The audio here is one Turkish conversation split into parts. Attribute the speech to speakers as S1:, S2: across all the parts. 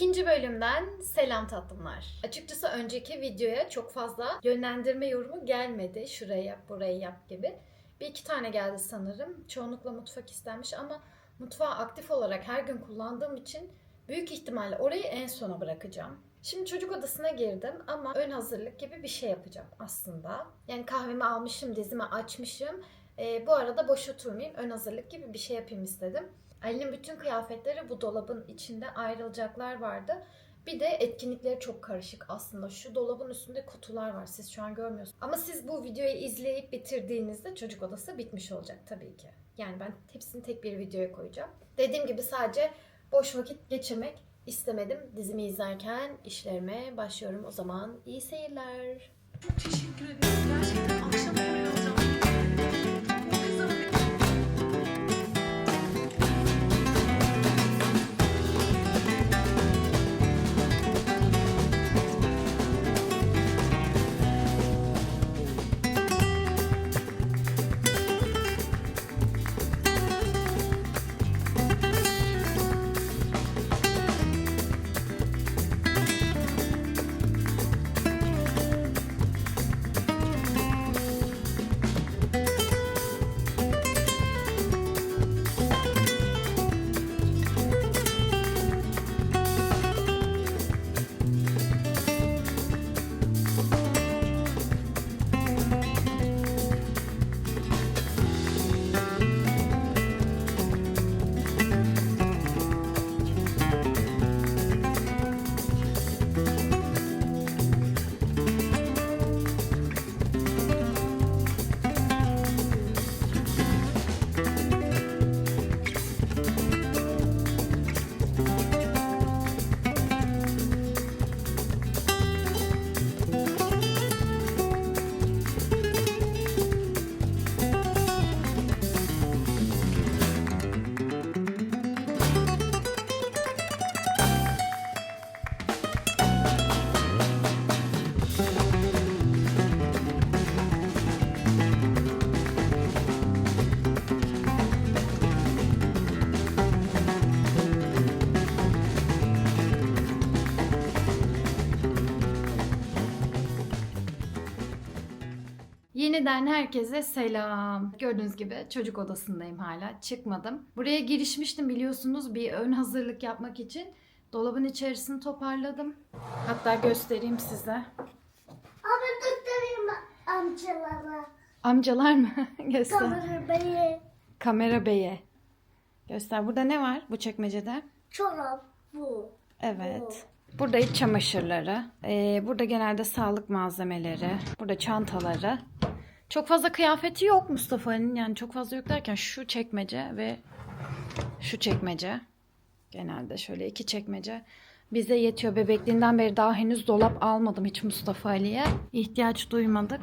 S1: İkinci bölümden selam tatlımlar. Açıkçası önceki videoya çok fazla yönlendirme yorumu gelmedi. Şurayı yap, burayı yap gibi. Bir iki tane geldi sanırım. Çoğunlukla mutfak istenmiş ama mutfağı aktif olarak her gün kullandığım için büyük ihtimalle orayı en sona bırakacağım. Şimdi çocuk odasına girdim ama ön hazırlık gibi bir şey yapacağım aslında. Yani kahvemi almışım, dizimi açmışım. Ee, bu arada boş oturmayayım, ön hazırlık gibi bir şey yapayım istedim. Ali'nin bütün kıyafetleri bu dolabın içinde ayrılacaklar vardı. Bir de etkinlikleri çok karışık aslında. Şu dolabın üstünde kutular var. Siz şu an görmüyorsunuz. Ama siz bu videoyu izleyip bitirdiğinizde çocuk odası bitmiş olacak tabii ki. Yani ben hepsini tek bir videoya koyacağım. Dediğim gibi sadece boş vakit geçirmek istemedim. Dizimi izlerken işlerime başlıyorum. O zaman iyi seyirler.
S2: Çok teşekkür ederim. Gerçekten akşam
S1: Yeniden herkese selam. Gördüğünüz gibi çocuk odasındayım hala. Çıkmadım. Buraya girişmiştim biliyorsunuz bir ön hazırlık yapmak için. Dolabın içerisini toparladım. Hatta göstereyim size.
S3: Abi tutturayım amcalara.
S1: Amcalar mı? Göster.
S3: Kamera beyi.
S1: Kamera beye. Göster. Burada ne var bu çekmecede?
S3: Çorap bu.
S1: Evet. Burada iç çamaşırları. Ee, burada genelde sağlık malzemeleri. Burada çantaları. Çok fazla kıyafeti yok Mustafa'nın. Yani çok fazla yok derken şu çekmece ve şu çekmece. Genelde şöyle iki çekmece. Bize yetiyor. Bebekliğinden beri daha henüz dolap almadım hiç Mustafa Ali'ye. İhtiyaç duymadık.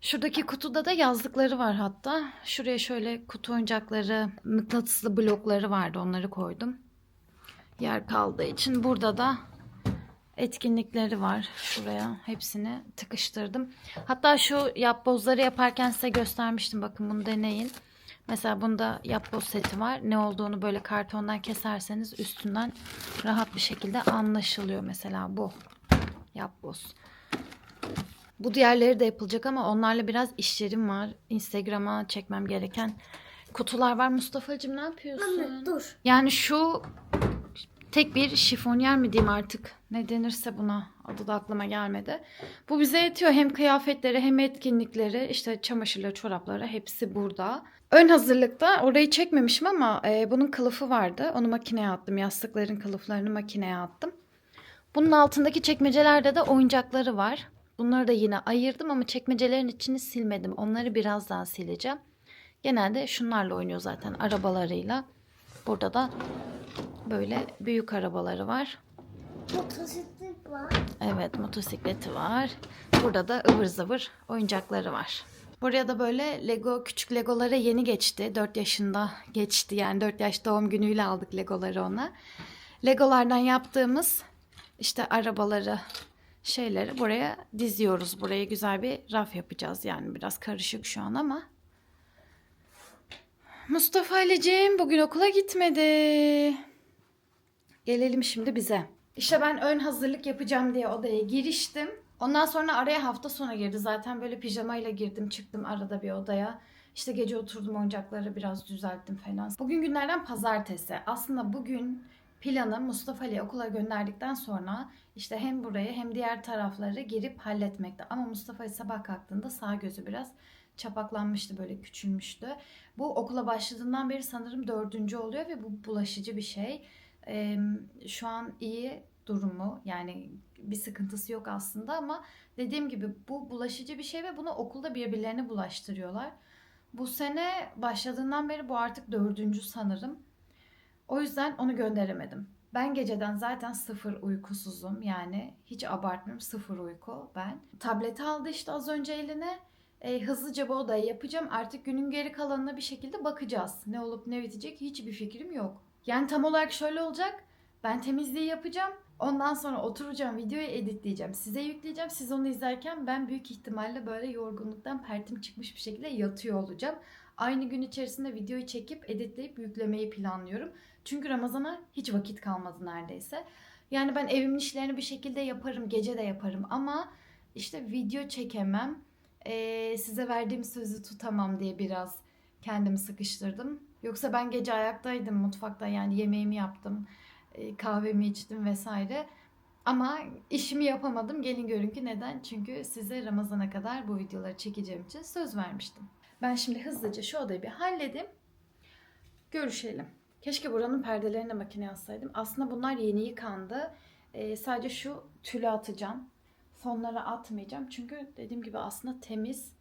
S1: Şuradaki kutuda da yazlıkları var hatta. Şuraya şöyle kutu oyuncakları, mıknatıslı blokları vardı. Onları koydum yer kaldığı için burada da etkinlikleri var. Şuraya hepsini tıkıştırdım. Hatta şu yapbozları yaparken size göstermiştim. Bakın bunu deneyin. Mesela bunda yapboz seti var. Ne olduğunu böyle kartondan keserseniz üstünden rahat bir şekilde anlaşılıyor. Mesela bu yapboz. Bu diğerleri de yapılacak ama onlarla biraz işlerim var. Instagram'a çekmem gereken kutular var. Mustafa'cığım ne yapıyorsun?
S3: Anne dur.
S1: Yani şu tek bir şifonyer mi diyeyim artık ne denirse buna adı da aklıma gelmedi. Bu bize yetiyor hem kıyafetleri hem etkinlikleri işte çamaşırları çorapları hepsi burada. Ön hazırlıkta orayı çekmemişim ama e, bunun kılıfı vardı. Onu makineye attım. Yastıkların kılıflarını makineye attım. Bunun altındaki çekmecelerde de oyuncakları var. Bunları da yine ayırdım ama çekmecelerin içini silmedim. Onları biraz daha sileceğim. Genelde şunlarla oynuyor zaten arabalarıyla. Burada da böyle büyük arabaları var.
S3: Motosiklet var.
S1: Evet motosikleti var. Burada da ıvır zıvır oyuncakları var. Buraya da böyle Lego küçük Legolara yeni geçti. 4 yaşında geçti yani 4 yaş doğum günüyle aldık Legoları ona. Legolardan yaptığımız işte arabaları şeyleri buraya diziyoruz. Buraya güzel bir raf yapacağız yani biraz karışık şu an ama. Mustafa Ali'ciğim bugün okula gitmedi. Gelelim şimdi bize. İşte ben ön hazırlık yapacağım diye odaya giriştim. Ondan sonra araya hafta sonu girdi. Zaten böyle pijamayla girdim çıktım arada bir odaya. İşte gece oturdum oyuncakları biraz düzelttim falan. Bugün günlerden pazartesi. Aslında bugün planım Mustafa Ali'yi okula gönderdikten sonra işte hem burayı hem diğer tarafları girip halletmekte. Ama Mustafa Ali sabah kalktığında sağ gözü biraz çapaklanmıştı böyle küçülmüştü. Bu okula başladığından beri sanırım dördüncü oluyor ve bu bulaşıcı bir şey. Ee, şu an iyi durumu yani bir sıkıntısı yok aslında ama dediğim gibi bu bulaşıcı bir şey ve bunu okulda birbirlerine bulaştırıyorlar. Bu sene başladığından beri bu artık dördüncü sanırım. O yüzden onu gönderemedim. Ben geceden zaten sıfır uykusuzum. Yani hiç abartmıyorum sıfır uyku ben. Tableti aldı işte az önce eline. E, hızlıca bu odayı yapacağım. Artık günün geri kalanına bir şekilde bakacağız. Ne olup ne bitecek hiçbir fikrim yok. Yani tam olarak şöyle olacak. Ben temizliği yapacağım. Ondan sonra oturacağım, videoyu editleyeceğim. Size yükleyeceğim. Siz onu izlerken ben büyük ihtimalle böyle yorgunluktan pertim çıkmış bir şekilde yatıyor olacağım. Aynı gün içerisinde videoyu çekip editleyip yüklemeyi planlıyorum. Çünkü Ramazan'a hiç vakit kalmadı neredeyse. Yani ben evimin işlerini bir şekilde yaparım, gece de yaparım ama işte video çekemem. Ee, size verdiğim sözü tutamam diye biraz kendimi sıkıştırdım. Yoksa ben gece ayaktaydım mutfakta yani yemeğimi yaptım, e, kahvemi içtim vesaire. Ama işimi yapamadım. Gelin görün ki neden? Çünkü size Ramazan'a kadar bu videoları çekeceğim için söz vermiştim. Ben şimdi hızlıca şu odayı bir halledeyim. Görüşelim. Keşke buranın perdelerini de makineye alsaydım. Aslında bunlar yeni yıkandı. Ee, sadece şu tülü atacağım. Fonlara atmayacağım. Çünkü dediğim gibi aslında temiz.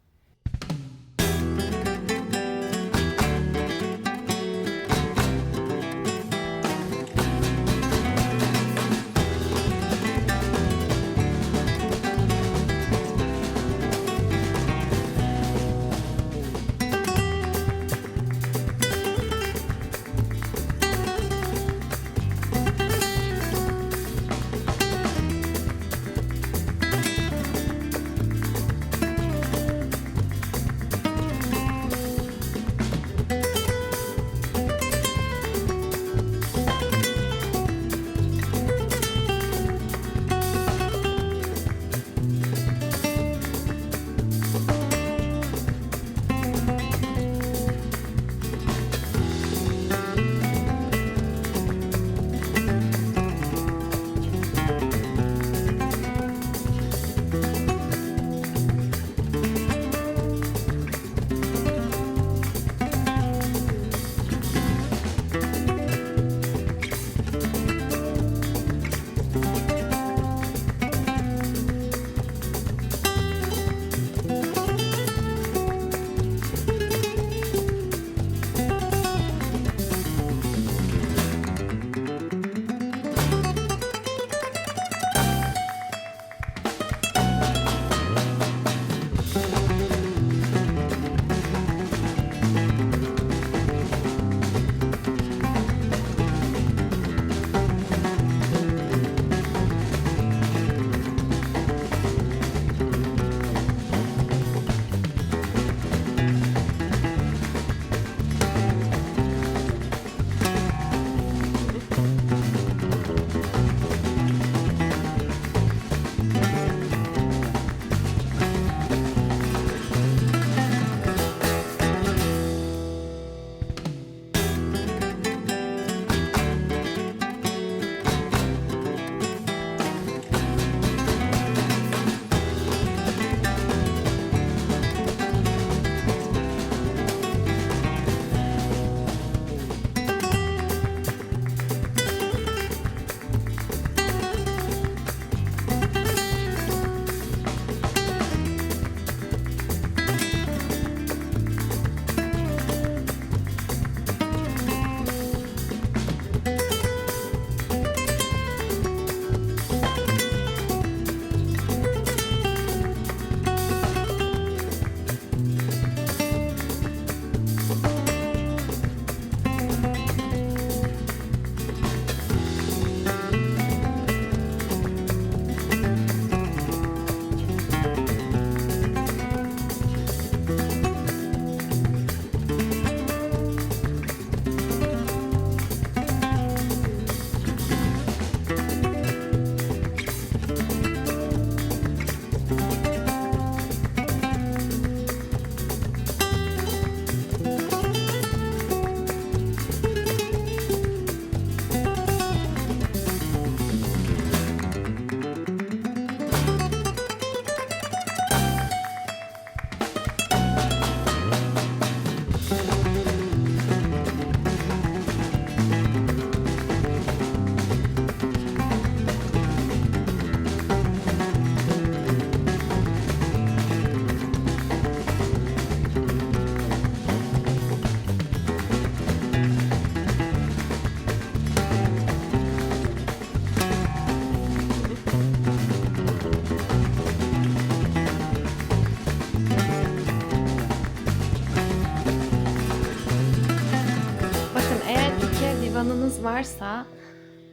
S1: Varsa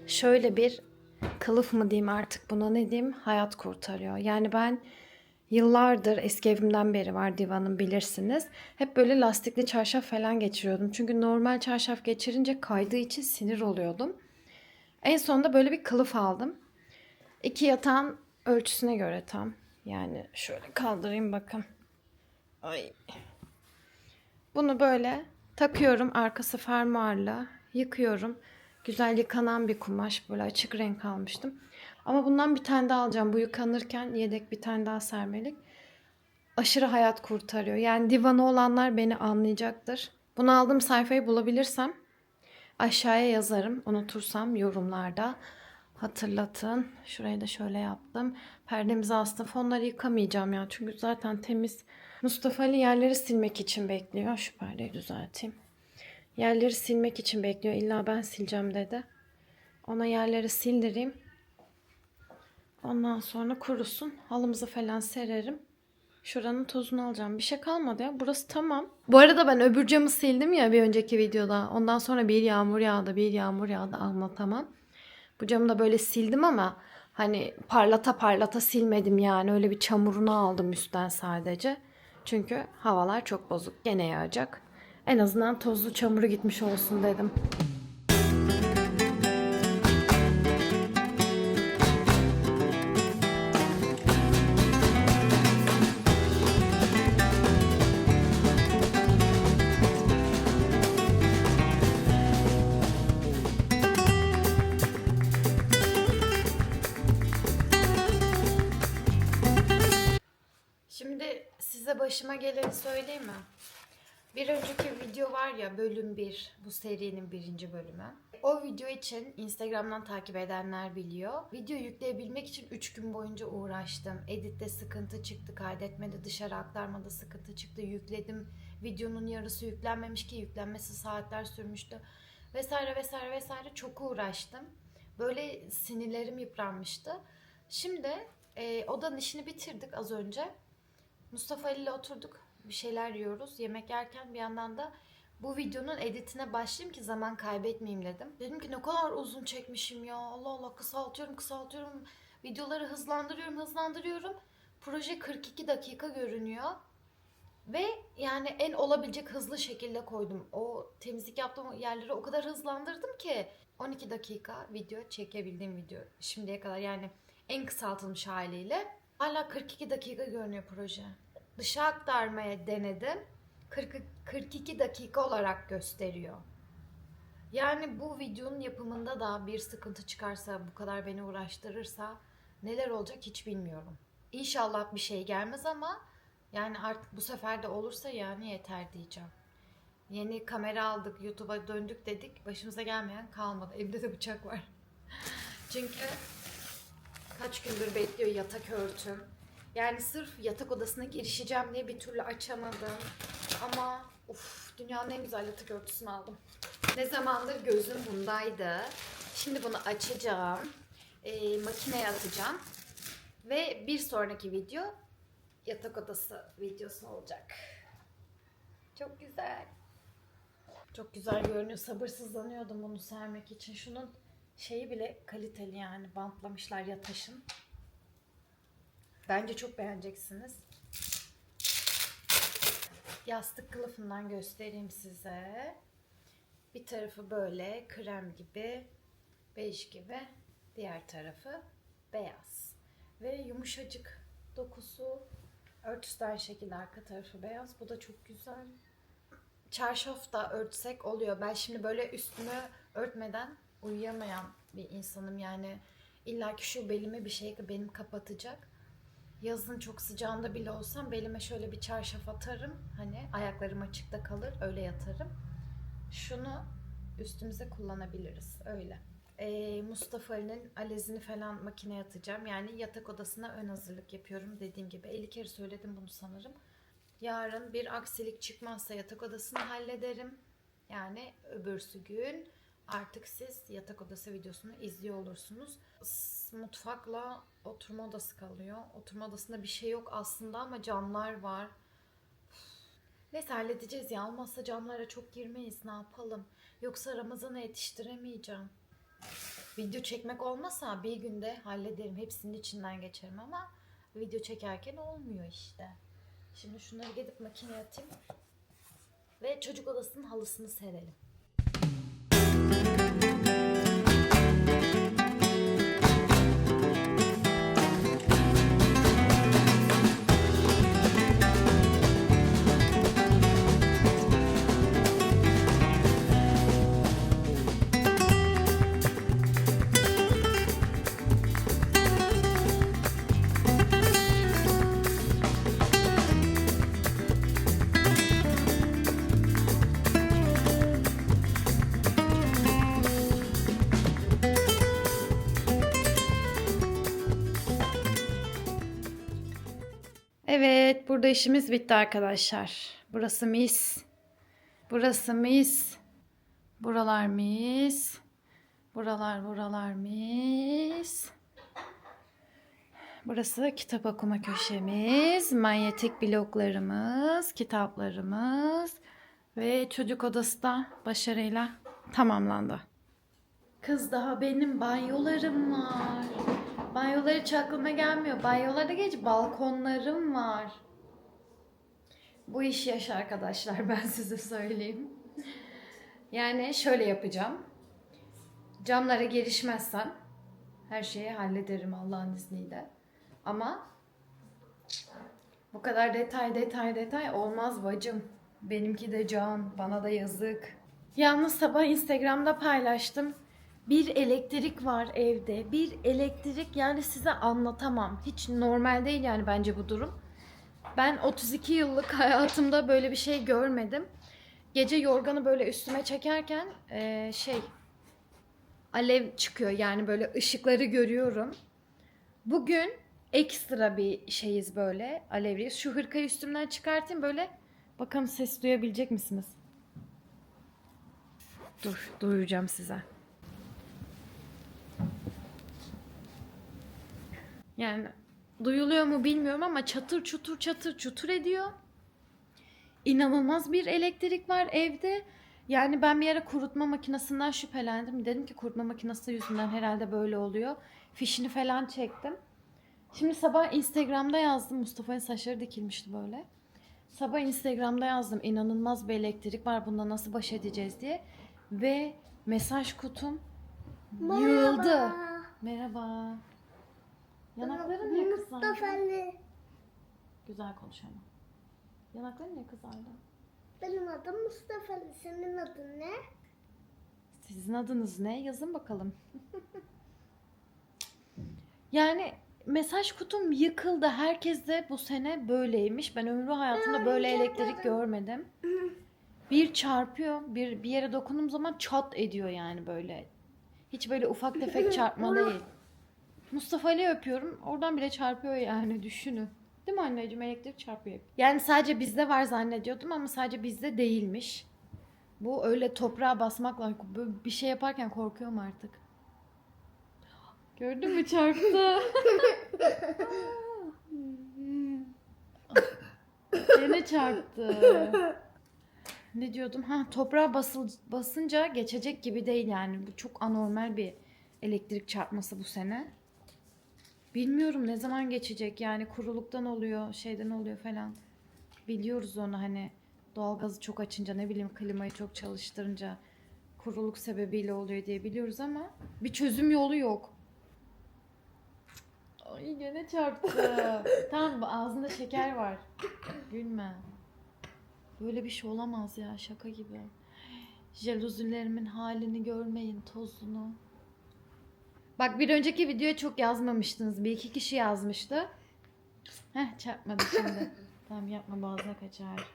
S1: şöyle bir kılıf mı diyeyim artık buna ne diyeyim hayat kurtarıyor. Yani ben yıllardır eski evimden beri var divanım bilirsiniz. Hep böyle lastikli çarşaf falan geçiriyordum. Çünkü normal çarşaf geçirince kaydığı için sinir oluyordum. En sonunda böyle bir kılıf aldım. İki yatağın ölçüsüne göre tam. Yani şöyle kaldırayım bakın. Ay. Bunu böyle takıyorum arkası fermuarla yıkıyorum. Güzel yıkanan bir kumaş böyle açık renk almıştım. Ama bundan bir tane daha alacağım. Bu yıkanırken yedek bir tane daha sermelik. Aşırı hayat kurtarıyor. Yani divanı olanlar beni anlayacaktır. Bunu aldığım sayfayı bulabilirsem aşağıya yazarım. Unutursam yorumlarda hatırlatın. Şurayı da şöyle yaptım. Perdemizi astım. Fonları yıkamayacağım ya. Çünkü zaten temiz. Mustafa Ali yerleri silmek için bekliyor. Şu perdeyi düzelteyim. Yerleri silmek için bekliyor. İlla ben sileceğim dedi. Ona yerleri sildireyim. Ondan sonra kurusun. Halımızı falan sererim. Şuranın tozunu alacağım. Bir şey kalmadı ya. Burası tamam. Bu arada ben öbür camı sildim ya bir önceki videoda. Ondan sonra bir yağmur yağdı, bir yağmur yağdı anlatamam. Bu camı da böyle sildim ama hani parlata parlata silmedim yani. Öyle bir çamurunu aldım üstten sadece. Çünkü havalar çok bozuk. Gene yağacak. En azından tozlu çamuru gitmiş olsun dedim. Şimdi size başıma geleni söyleyeyim mi? Bir önceki video var ya bölüm 1 bu serinin birinci bölümü. O video için Instagram'dan takip edenler biliyor. Video yükleyebilmek için 3 gün boyunca uğraştım. Editte sıkıntı çıktı, kaydetmede dışarı aktarmada sıkıntı çıktı. Yükledim. Videonun yarısı yüklenmemiş ki yüklenmesi saatler sürmüştü. Vesaire vesaire vesaire çok uğraştım. Böyle sinirlerim yıpranmıştı. Şimdi e, odanın işini bitirdik az önce. Mustafa ile oturduk. Bir şeyler yiyoruz. Yemek yerken bir yandan da bu videonun editine başlayayım ki zaman kaybetmeyeyim dedim. Dedim ki ne kadar uzun çekmişim ya. Allah Allah kısaltıyorum kısaltıyorum. Videoları hızlandırıyorum hızlandırıyorum. Proje 42 dakika görünüyor. Ve yani en olabilecek hızlı şekilde koydum. O temizlik yaptığım yerleri o kadar hızlandırdım ki 12 dakika video çekebildiğim video şimdiye kadar yani en kısaltılmış haliyle. Hala 42 dakika görünüyor proje. Dışa aktarmaya denedim. 40, 42 dakika olarak gösteriyor. Yani bu videonun yapımında da bir sıkıntı çıkarsa, bu kadar beni uğraştırırsa neler olacak hiç bilmiyorum. İnşallah bir şey gelmez ama yani artık bu sefer de olursa yani yeter diyeceğim. Yeni kamera aldık, YouTube'a döndük dedik. Başımıza gelmeyen kalmadı. Evde de bıçak var. Çünkü kaç gündür bekliyor yatak örtüm. Yani sırf yatak odasına girişeceğim diye bir türlü açamadım. Ama uf dünyanın en güzel yatak örtüsünü aldım. Ne zamandır gözüm bundaydı. Şimdi bunu açacağım. Ee, makineye atacağım. Ve bir sonraki video yatak odası videosu olacak. Çok güzel. Çok güzel görünüyor. Sabırsızlanıyordum bunu sermek için. Şunun şeyi bile kaliteli yani. Bantlamışlar yataşın. Bence çok beğeneceksiniz. Yastık kılıfından göstereyim size. Bir tarafı böyle krem gibi, bej gibi. Diğer tarafı beyaz. Ve yumuşacık dokusu. Aynı şekilde arka tarafı beyaz. Bu da çok güzel. Çarşaf da örtsek oluyor. Ben şimdi böyle üstümü örtmeden uyuyamayan bir insanım. Yani illaki şu belime bir şey benim kapatacak. Yazın çok sıcağında bile olsam belime şöyle bir çarşaf atarım. Hani ayaklarım açıkta kalır. Öyle yatarım. Şunu üstümüze kullanabiliriz. Öyle. Ee, Mustafa Ali'nin alezini falan makineye atacağım. Yani yatak odasına ön hazırlık yapıyorum. Dediğim gibi 50 kere söyledim bunu sanırım. Yarın bir aksilik çıkmazsa yatak odasını hallederim. Yani öbürsü gün artık siz yatak odası videosunu izliyor olursunuz. Mutfakla oturma odası kalıyor. Oturma odasında bir şey yok aslında ama camlar var. Neyse halledeceğiz ya. Olmazsa camlara çok girmeyiz. Ne yapalım? Yoksa Ramazan'a yetiştiremeyeceğim. Video çekmek olmasa bir günde hallederim. Hepsinin içinden geçerim ama video çekerken olmuyor işte. Şimdi şunları gidip makineye atayım. Ve çocuk odasının halısını serelim. Burada işimiz bitti arkadaşlar. Burası mis. Burası mis. Buralar mis. Buralar buralar mis. Burası kitap okuma köşemiz, manyetik bloklarımız, kitaplarımız ve çocuk odası da başarıyla tamamlandı. Kız daha benim banyolarım var. Banyolar hiç aklıma gelmiyor. Banyolara geç balkonlarım var. Bu iş yaş arkadaşlar ben size söyleyeyim. Yani şöyle yapacağım. Camlara girişmezsem her şeyi hallederim Allah'ın izniyle. Ama bu kadar detay detay detay olmaz bacım. Benimki de can, bana da yazık. Yalnız sabah Instagram'da paylaştım. Bir elektrik var evde. Bir elektrik yani size anlatamam. Hiç normal değil yani bence bu durum. Ben 32 yıllık hayatımda böyle bir şey görmedim. Gece yorganı böyle üstüme çekerken eee, şey alev çıkıyor yani böyle ışıkları görüyorum. Bugün ekstra bir şeyiz böyle alevliyiz. Şu hırkayı üstümden çıkartayım böyle. Bakalım ses duyabilecek misiniz? Dur, duyuracağım size. Yani duyuluyor mu bilmiyorum ama çatır çutur çatır çutur ediyor. İnanılmaz bir elektrik var evde. Yani ben bir ara kurutma makinesinden şüphelendim. Dedim ki kurutma makinesi yüzünden herhalde böyle oluyor. Fişini falan çektim. Şimdi sabah Instagram'da yazdım. Mustafa'nın saçları dikilmişti böyle. Sabah Instagram'da yazdım. İnanılmaz bir elektrik var. Bunda nasıl baş edeceğiz diye. Ve mesaj kutum yığıldı. Merhaba. Yanakların niye kızardı?
S3: Mustafa Ali.
S1: Güzel konuş ama. Yanakların niye kızardı?
S3: Benim adım Mustafa Ali. Senin adın ne?
S1: Sizin adınız ne? Yazın bakalım. yani mesaj kutum yıkıldı. Herkes de bu sene böyleymiş. Ben ömrü hayatımda böyle elektrik görmedim. Bir çarpıyor, bir bir yere dokunduğum zaman çat ediyor yani böyle. Hiç böyle ufak tefek çarpma değil. Mustafa Ali öpüyorum. Oradan bile çarpıyor yani düşünün. Değil mi anneciğim? Elektrik çarpıyor. Yani sadece bizde var zannediyordum ama sadece bizde değilmiş. Bu öyle toprağa basmakla bir şey yaparken korkuyorum artık. Gördün mü çarptı? Gene çarptı. Ne diyordum? Ha toprağa basıl, basınca geçecek gibi değil yani. Bu çok anormal bir elektrik çarpması bu sene. Bilmiyorum ne zaman geçecek yani kuruluktan oluyor, şeyden oluyor falan. Biliyoruz onu hani doğalgazı çok açınca ne bileyim klimayı çok çalıştırınca kuruluk sebebiyle oluyor diye biliyoruz ama bir çözüm yolu yok. Ay gene çarptı. tamam ağzında şeker var. Gülme. Böyle bir şey olamaz ya şaka gibi. Jaluzilerimin halini görmeyin tozunu. Bak bir önceki videoya çok yazmamıştınız. Bir iki kişi yazmıştı. Heh çarpmadı şimdi. tamam yapma boğazına kaçar.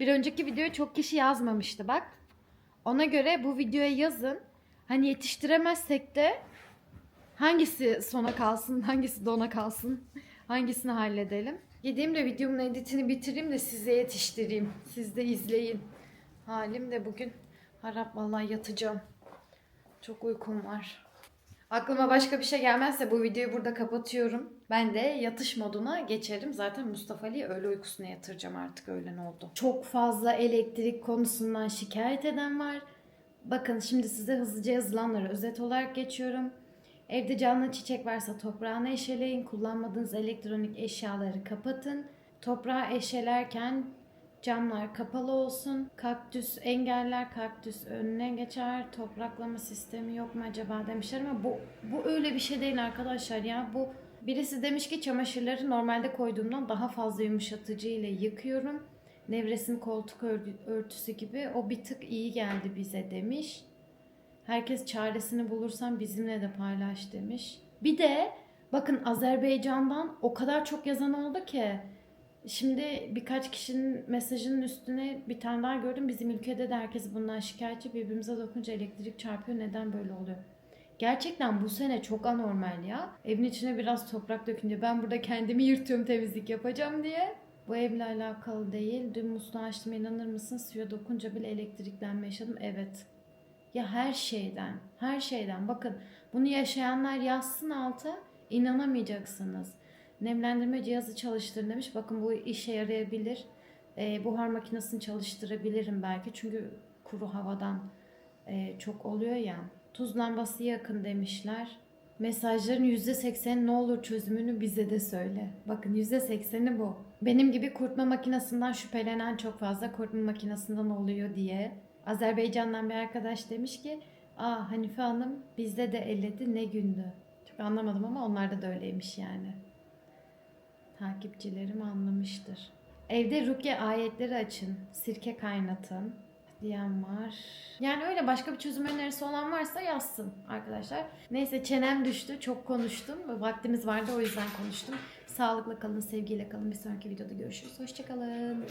S1: bir önceki videoya çok kişi yazmamıştı bak. Ona göre bu videoya yazın. Hani yetiştiremezsek de hangisi sona kalsın, hangisi dona kalsın, hangisini halledelim. Gideyim de videomun editini bitireyim de size yetiştireyim. Siz de izleyin. Halim de bugün harap vallahi yatacağım. Çok uykum var. Aklıma başka bir şey gelmezse bu videoyu burada kapatıyorum. Ben de yatış moduna geçerim. Zaten Mustafa Ali'yi öğle uykusuna yatıracağım artık öğlen oldu. Çok fazla elektrik konusundan şikayet eden var. Bakın şimdi size hızlıca yazılanları özet olarak geçiyorum. Evde canlı çiçek varsa toprağını eşeleyin. Kullanmadığınız elektronik eşyaları kapatın. Toprağı eşelerken camlar kapalı olsun. Kaktüs engeller, kaktüs önüne geçer. Topraklama sistemi yok mu acaba demişler ama bu bu öyle bir şey değil arkadaşlar ya. Bu birisi demiş ki çamaşırları normalde koyduğumdan daha fazla yumuşatıcı ile yıkıyorum. Nevresim koltuk örtüsü gibi o bir tık iyi geldi bize demiş. Herkes çaresini bulursan bizimle de paylaş demiş. Bir de bakın Azerbaycan'dan o kadar çok yazan oldu ki. Şimdi birkaç kişinin mesajının üstüne bir tane daha gördüm. Bizim ülkede de herkes bundan şikayetçi. Birbirimize dokununca elektrik çarpıyor. Neden böyle oluyor? Gerçekten bu sene çok anormal ya. Evin içine biraz toprak dökünce ben burada kendimi yırtıyorum temizlik yapacağım diye. Bu evle alakalı değil. Dün musluğu açtım inanır mısın? Suya dokunca bile elektriklenme yaşadım. Evet. Ya her şeyden, her şeyden. Bakın bunu yaşayanlar yazsın alta inanamayacaksınız. Nemlendirme cihazı çalıştır demiş. Bakın bu işe yarayabilir. Ee, buhar makinesini çalıştırabilirim belki. Çünkü kuru havadan e, çok oluyor ya. Tuz lambası yakın demişler. Mesajların %80'i ne olur çözümünü bize de söyle. Bakın %80'i bu. Benim gibi kurutma makinesinden şüphelenen çok fazla kurutma makinesinden oluyor diye. Azerbaycan'dan bir arkadaş demiş ki Aa Hanife Hanım bizde de elledi ne gündü. Çok anlamadım ama onlarda da öyleymiş yani. Takipçilerim anlamıştır. Evde rukiye ayetleri açın. Sirke kaynatın diyen var. Yani öyle başka bir çözüm önerisi olan varsa yazsın arkadaşlar. Neyse çenem düştü. Çok konuştum. Vaktimiz vardı o yüzden konuştum. Sağlıkla kalın, sevgiyle kalın. Bir sonraki videoda görüşürüz. Hoşçakalın.